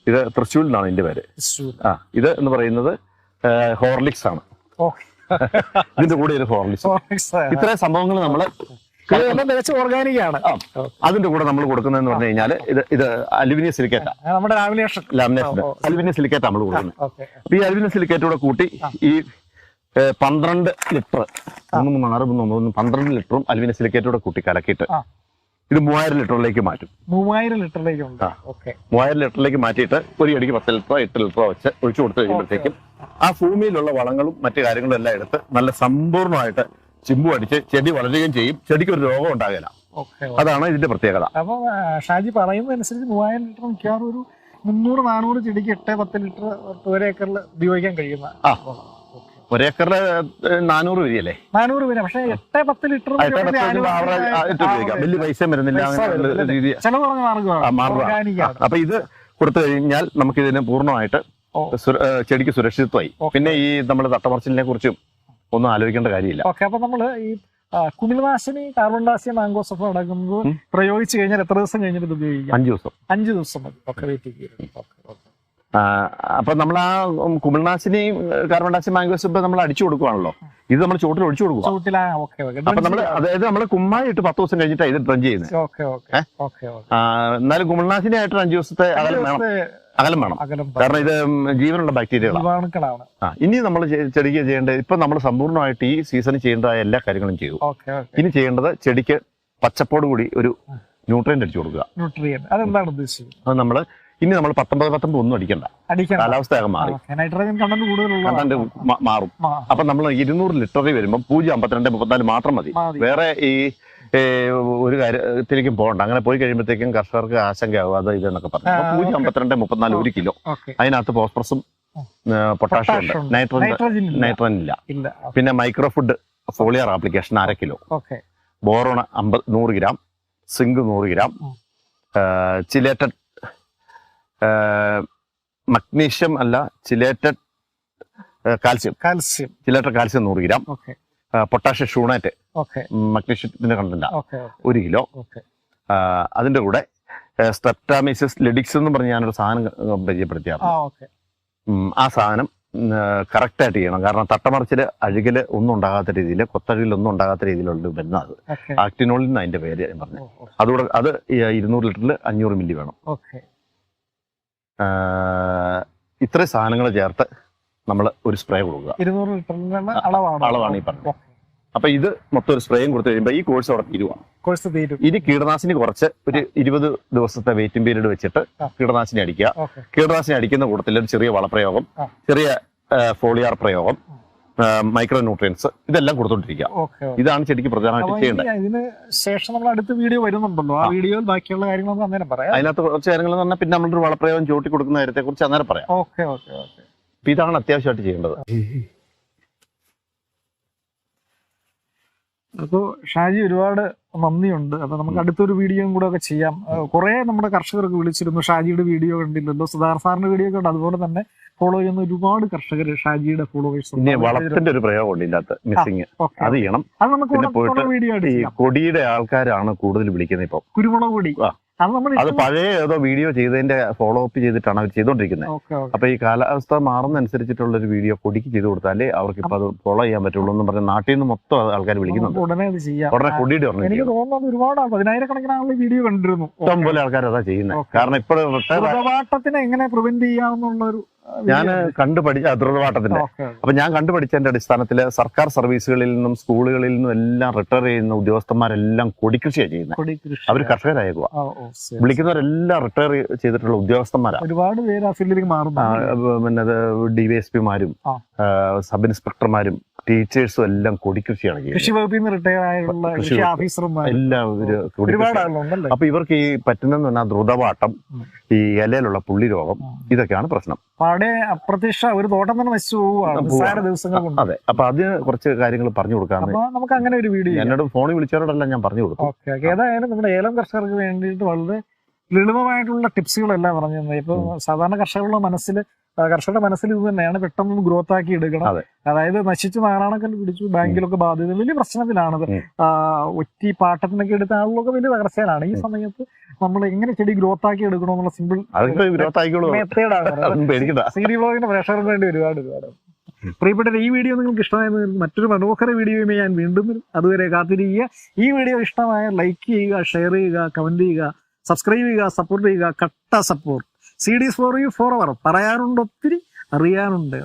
B: ഇത് തൃശ്ശൂരിൽ നിന്നാണ് ഇതിന്റെ പേര്. ആ ഇത് എന്ന് പറയുന്നത് ഹോർലിക്സ് ആണ്. ഇതിന്റെ കൂടെ ഒരു ഹോർലിക്സ്.
A: ഇത്ര.
B: ഇത്രയും സംഭവങ്ങൾ നമ്മൾ
A: ഓർഗാനിക് ആണ്.
B: അതിന്റെ കൂടെ നമ്മൾ കൊടുക്കുന്നതെന്ന് പറഞ്ഞു കഴിഞ്ഞാൽ ഇത് ഇത് അലുമിനിയം സിലിക്കേറ്റ്
A: നമ്മുടെ ലാമിനേഷൻ.
B: അലുമിനിയം സിലിക്കേറ്റ് നമ്മൾ കൊടുക്കുന്നത്. അപ്പൊ ഈ അലുമിനിയം സിലിക്കേറ്റ് കൂടെ കൂട്ടി ഈ പന്ത്രണ്ട് ലിറ്റർ മൂന്ന് മൂന്ന് ആറ് മൂന്ന് പന്ത്രണ്ട് ലിറ്ററും അലുമിനിയം സിലിക്കേറ്റ് കൂടെ കൂട്ടി കലക്കിയിട്ട്. ഇത് മൂവായിരം ലിറ്ററിലേക്ക് മാറ്റും.
A: മൂവായിരം ലിറ്ററിലേക്ക് ഉണ്ട്. ഓക്കെ
B: മൂവായിരം ലിറ്ററിലേക്ക് മാറ്റിയിട്ട് ഒരു അടിക്ക് പത്ത് ലിറ്ററോ എട്ട് ലിറ്ററോ വെച്ച് ഒഴിച്ചു കൊടുത്തു കഴിയുമ്പോഴത്തേക്കും ആ ഭൂമിയിലുള്ള വളങ്ങളും മറ്റു കാര്യങ്ങളും എല്ലാം എടുത്ത് നല്ല സമ്പൂർണമായിട്ട് ചിമ്പു അടിച്ച് ചെടി വളരുകയും ചെയ്യും. ചെടിക്ക് ഒരു രോഗം ഉണ്ടാകില്ല. അതാണ് ഇതിന്റെ പ്രത്യേകത.
A: അപ്പൊ ഷാജി പറയുന്നതനുസരിച്ച് മൂവായിരം ലിറ്റർ മിക്കവാറും ഒരു മുന്നൂറ് നാനൂറ് ചെടിക്ക് എട്ട് പത്ത് ലിറ്റർ ഒരു ഏക്കറിൽ ഉപയോഗിക്കാൻ കഴിയുന്ന
B: നാനൂറ് രൂപയല്ലേ
A: നാനൂറ് രൂപ പക്ഷേ എട്ട് പത്ത് ലിറ്റർ
B: വലിയ വരുന്നില്ല
A: ചെലവ് മാർഗമാണ്.
B: അപ്പൊ ഇത് കൊടുത്തു കഴിഞ്ഞാൽ നമുക്ക് ഇതിന് പൂർണമായിട്ട് ചെടിക്ക് സുരക്ഷിതത്വമായി. പിന്നെ ഈ നമ്മൾ തട്ടമറച്ചിലിനെ കുറിച്ചും ഒന്നും ആലോചിക്കേണ്ട കാര്യമില്ല.
A: ഓക്കെ അപ്പൊ നമ്മൾ ഈ കുമിൾനാശിനി കാർബൺ ഡയോക്സൈഡ് മാങ്കോസഫ്
B: അടങ്ങുന്നത്.
A: പ്രയോഗിച്ചു കഴിഞ്ഞാൽ എത്ര ദിവസം കഴിഞ്ഞിട്ട് ഇത് ഉപയോഗിക്കാം?
B: അഞ്ചു ദിവസം.
A: അഞ്ച് ദിവസം മതി. ഓക്കെ വെയിറ്റ്
B: ചെയ്യുക അപ്പൊ നമ്മൾ ആ കുമിൾനാശിനി കാർബൺ ഡയോക്സൈഡ് മാംഗോസ് ഇപ്പൊ നമ്മൾ അടിച്ചു കൊടുക്കുവാണല്ലോ. ഇത് നമ്മൾ ചോട്ടിൽ ഒഴിച്ചു
A: കൊടുക്കും
B: അപ്പൊ നമ്മൾ അതായത് നമ്മൾ കുമ്മായിട്ട് പത്ത് ദിവസം കഴിഞ്ഞിട്ടാണ് ഇത് ഡ്രഞ്ച് ചെയ്യുന്നത് എന്നാലും കുമിൾനാശിനി ആയിട്ട് അഞ്ചു ദിവസത്തെ അകലം വേണം. അകലം വേണം. കാരണം ഇത് ജീവനുള്ള ബാക്ടീരിയകളാണ് ഇനി നമ്മൾ ചെടിക്ക് ചെയ്യേണ്ടത് ഇപ്പൊ നമ്മൾ സമ്പൂർണമായിട്ട് ഈ സീസണിൽ ചെയ്യേണ്ടതായ എല്ലാ കാര്യങ്ങളും ചെയ്തു. ഇനി ചെയ്യേണ്ടത് ചെടിക്ക് പച്ചപ്പോട് കൂടി ഒരു ന്യൂട്രിയന്റ് അടിച്ചു കൊടുക്കുക.
A: ന്യൂട്രിയൻ അതെന്താണ് ഉദ്ദേശിച്ചത്?
B: അത് നമ്മൾ ഇനി നമ്മൾ പത്തൊമ്പത് പത്തൊമ്പത് ഒന്നും അടിക്കണ്ട. കാലാവസ്ഥയൊക്കെ മാറി.
A: കണ്ടന്റ്
B: മാറും. അപ്പൊ നമ്മൾ ഇരുന്നൂറ് ലിറ്ററിൽ വരുമ്പോൾ പൂജ്യം അമ്പത്തിരണ്ട് മുപ്പത്തിനാല് മാത്രം മതി. വേറെ ഈ ഒരു കാര്യത്തിലേക്കും പോകണ്ട. അങ്ങനെ പോയി കഴിയുമ്പോഴത്തേക്കും കർഷകർക്ക് ആശങ്കയാവും. അത് ഇതെന്നൊക്കെ പറഞ്ഞു. പൂജ്യം. അമ്പത്തിരണ്ട് മുപ്പത്തിനാല് ഒരു കിലോ. അതിനകത്ത് ഫോസ്ഫറസും പൊട്ടാഷ്യം ഉണ്ട്. നൈട്രജൻ
A: നൈട്രജൻ ഇല്ല.
B: പിന്നെ മൈക്രോ ഫുഡ് ഫോളിയർ ആപ്ലിക്കേഷൻ അര കിലോ.
A: ബോറോണ
B: ബോറോൺ അമ്പത് നൂറ് ഗ്രാം. സിങ്ക് നൂറ് ഗ്രാം. ചിലേറ്റഡ് മഗ്നീഷ്യം അല്ല chelated calcium.
A: Calcium.
B: Chelated calcium നൂറ് ഗ്രാം. പൊട്ടാഷ്യം ഷൂണേറ്റ് മഗ്നീഷ്യത്തിന്റെ കണ്ടന്റ്. ഒരു കിലോ. അതിന്റെ കൂടെ സ്ട്രെപ്റ്റാമിസിസ് ലിഡിക്സ് എന്ന് പറഞ്ഞ് ഞാനൊരു സാധനം പരിചയപ്പെടുത്തിയാണ്
A: ആ
B: സാധനം കറക്റ്റായിട്ട് ചെയ്യണം. കാരണം തട്ടമറിച്ചിൽ അഴുകൽ ഒന്നും ഉണ്ടാകാത്ത രീതിയിൽ കൊത്തഴുകിലൊന്നും ഉണ്ടാകാത്ത രീതിയിലുള്ള വരുന്നത്
A: ആക്ടിനോളിൽ
B: നിന്ന് അതിന്റെ പേര് ഞാൻ പറഞ്ഞു. അതുകൂടെ അത് ഇരുന്നൂറ് ലിറ്ററിൽ അഞ്ഞൂറ് മില്ലി വേണം. ഇത്രയും സാധനങ്ങൾ ചേർത്ത് നമ്മൾ ഒരു സ്പ്രേ കൊടുക്കുക.
A: ഇരുന്നൂറ് ലിറ്ററിന് അളവാണ്.
B: അളവാണ് ഈ പറഞ്ഞത്. അപ്പൊ ഇത് മൊത്തം ഒരു സ്പ്രേയും കൊടുത്തു കഴിയുമ്പോൾ ഈ കോഴ്സ് അവിടെ തീരുവാണ്
A: കോഴ്സ് തീരും.
B: ഇനി കീടനാശിനി കുറച്ച് ഒരു ഇരുപത് ദിവസത്തെ വെയിറ്റിംഗ് പീരീഡ് വെച്ചിട്ട്. കീടനാശിനി അടിക്കുക. കീടനാശിനി അടിക്കുന്ന കൂട്ടത്തിൽ ഒരു ചെറിയ വളപ്രയോഗം ചെറിയ ഫോളിയാർ പ്രയോഗം മൈക്രോ ന്യൂട്രിയൻസ് ഇതെല്ലാം കൊടുത്തോണ്ടിരിക്കുക ഇതാണ് ചെടിക്ക് പ്രധാനമായിട്ട് ചെയ്യേണ്ടത്.
A: ഇനി ഇതിന് ശേഷം നമ്മൾ അടുത്ത വീഡിയോ വരുന്നുണ്ടല്ലോ. ആ. വീഡിയോയിൽ ബാക്കിയുള്ള കാര്യങ്ങളൊന്നും അന്നേരം പറയാം.
B: അതിനകത്ത് കുറച്ച് കാര്യങ്ങൾ എന്ന് പറഞ്ഞാൽ പിന്നെ നമ്മളൊരു വളപ്രയോഗം ചൂട്ടി കൊടുക്കുന്ന കാര്യത്തെ കുറിച്ച് അന്നേരം പറയാം.
A: Okay okay okay.
B: ഇതാണ് അത്യാവശ്യമായിട്ട് ചെയ്യേണ്ടത്.
A: അപ്പോൾ ഷാജി ഒരുപാട് നന്ദിയുണ്ട്. അപ്പൊ നമുക്ക് അടുത്തൊരു വീഡിയോയും കൂടെ ഒക്കെ ചെയ്യാം. കുറെ നമ്മുടെ കർഷകർക്ക് വിളിച്ചിരുന്നു ഷാജിയുടെ വീഡിയോ കണ്ടില്ലല്ലോ. സുധാർ സാറിന്റെ വീഡിയോ കണ്ട് അതുപോലെ തന്നെ ഫോളോ ചെയ്യുന്ന ഒരുപാട് കർഷകർ ഷാജിയുടെ ഫോളോവേഴ്സ്
B: വളത്തിന്റെ ഒരു പ്രയോഗമുണ്ട് മിസ്സിങ് അത് ചെയ്യണം.
A: അത് നമുക്ക് വീഡിയോ
B: കൊടിയുടെ ആൾക്കാരാണ് കൂടുതൽ വിളിക്കുന്നത് ഇപ്പൊ.
A: കുരുമുളക് പൊടി. അത്
B: പഴയ ഏതോ വീഡിയോ ചെയ്തതിന്റെ ഫോളോ അപ്പ് ചെയ്തിട്ടാണ് അവർ ചെയ്തോണ്ടിരിക്കുന്നത് അപ്പൊ ഈ കാലാവസ്ഥ മാറുന്നതനുസരിച്ചിട്ടുള്ള ഒരു വീഡിയോ കൊടിക്ക് ചെയ്ത് കൊടുത്താലേ അവർക്ക് ഇപ്പൊ അത് ഫോളോ ചെയ്യാൻ പറ്റുള്ളൂ എന്ന് പറഞ്ഞ നാട്ടിൽ നിന്ന് മൊത്തം ആൾക്കാർ വിളിക്കുന്നുണ്ട്.
A: ഉടനെ
B: കൊടിയുടെ
A: എനിക്ക്
B: പറഞ്ഞു
A: തോന്നുന്നത് ഒരുപാട് ആൾ- പതിനായിരക്കണക്കിന് ആളുകൾ വീഡിയോ കണ്ടിരുന്നു.
B: ഇഷ്ടം പോലെ ആൾക്കാർ അതാ ചെയ്യുന്നത് കാരണം റിട്ടയർ
A: എങ്ങനെ പ്രിവെന്റ് ചെയ്യാമെന്നുള്ള ഒരു
B: ഞാൻ കണ്ടു പഠിച്ച
A: ഓക്കെ
B: അപ്പൊ ഞാൻ കണ്ടുപഠിച്ചതിന്റെ അടിസ്ഥാനത്തിൽ സർക്കാർ സർവീസുകളിൽ നിന്നും സ്കൂളുകളിൽ നിന്നും എല്ലാം റിട്ടയർ ചെയ്യുന്ന ഉദ്യോഗസ്ഥന്മാരെല്ലാം കൊടിക്കൃഷിയാണ് ചെയ്യുന്നത് അവർ കർഷകരായേക്കുക വിളിക്കുന്നവരെല്ലാം റിട്ടയർ ചെയ്തിട്ടുള്ള ഉദ്യോഗസ്ഥന്മാരാണ്
A: ഒരുപാട് പേര് ആ ഫീൽഡിലേക്ക് മാറുന്നു
B: പിന്നെ ഡി വൈ എസ് പിമാരും
A: ആ.
B: സബ് ഇൻസ്പെക്ടർമാരും ടീച്ചേഴ്സും എല്ലാം കൊടിക്കൃഷിയാണ് ചെയ്യുന്നത്.
A: കൃഷി വകുപ്പിൽ നിന്ന് റിട്ടയർ ആയുള്ള
B: കൃഷി
A: ഓഫീസർമാർ
B: അപ്പൊ ഇവർക്ക് ഈ പറ്റുന്ന
A: ദ്രുതവാട്ടം
B: ഈ ഇലയിലുള്ള പുള്ളി രോഗം ഇതൊക്കെയാണ് പ്രശ്നം.
A: പാടെ അപ്രത്യക്ഷ ഒരു തോട്ടം തന്നെ നശിച്ചു പോവുകയാണ്. ദിവസങ്ങൾ കൊണ്ട്.
B: അതെ. അപ്പൊ അതിന് കുറച്ച് കാര്യങ്ങൾ പറഞ്ഞു
A: കൊടുക്കാം നമുക്ക് അങ്ങനെ ഒരു വീഡിയോ
B: എന്നോട് ഫോണിൽ വിളിച്ചവരോടെല്ലാം ഞാൻ പറഞ്ഞു കൊടുക്കും
A: ഓക്കെ ഏതായാലും നമ്മുടെ ഏലം കർഷകർക്ക് വേണ്ടിയിട്ട് വളരെ ലളിതമായിട്ടുള്ള ടിപ്സുകളെല്ലാം പറഞ്ഞു തന്നെ. ഇപ്പൊ സാധാരണ കർഷകരുടെ മനസ്സിൽ കർഷകരുടെ മനസ്സിൽ ഇത് തന്നെയാണ്. പെട്ടെന്ന് ഗ്രോത്ത് ആക്കി എടുക്കണം. അതായത് നശിച്ച് നാറാണക്കൽ പിടിച്ചു ബാങ്കിലൊക്കെ ബാധ്യത വലിയ പ്രശ്നത്തിലാണത് ഒറ്റ പാട്ടത്തിനൊക്കെ എടുത്ത ആളുകളൊക്കെ വലിയ തകർച്ചയിലാണ്. ഈ സമയത്ത് നമ്മൾ എങ്ങനെ ചെടി ഗ്രോത്ത് ആക്കി എടുക്കണമെന്നുള്ള സിമ്പിൾ
B: അതൊക്കെ വിരോധായിക്കോളൂ
A: മെത്തേഡാണ്
B: അതൊന്നും പേടിക്കണ്ട.
A: സി ഡി ബ്ലോഗിന്റെ പ്രേക്ഷകർക്ക് വേണ്ടി ഒരുപാട് ഒരുപാട്. പ്രിയപ്പെട്ട ഈ വീഡിയോ നിങ്ങൾക്ക് ഇഷ്ടമായെന്ന് മറ്റൊരു മനോഹര വീഡിയോയുമായി ഞാൻ വീണ്ടും അതുവരെ കാത്തിരിക്കുക. ഈ വീഡിയോ ഇഷ്ടമായ ലൈക്ക് ചെയ്യുക ഷെയർ ചെയ്യുക കമന്റ് ചെയ്യുക സബ്സ്ക്രൈബ് ചെയ്യുക സപ്പോർട്ട് ചെയ്യുക. കട്ട support C ഡീസ് for you for അവർ പറയാനുണ്ട് ഒത്തിരി അറിയാനുണ്ട്.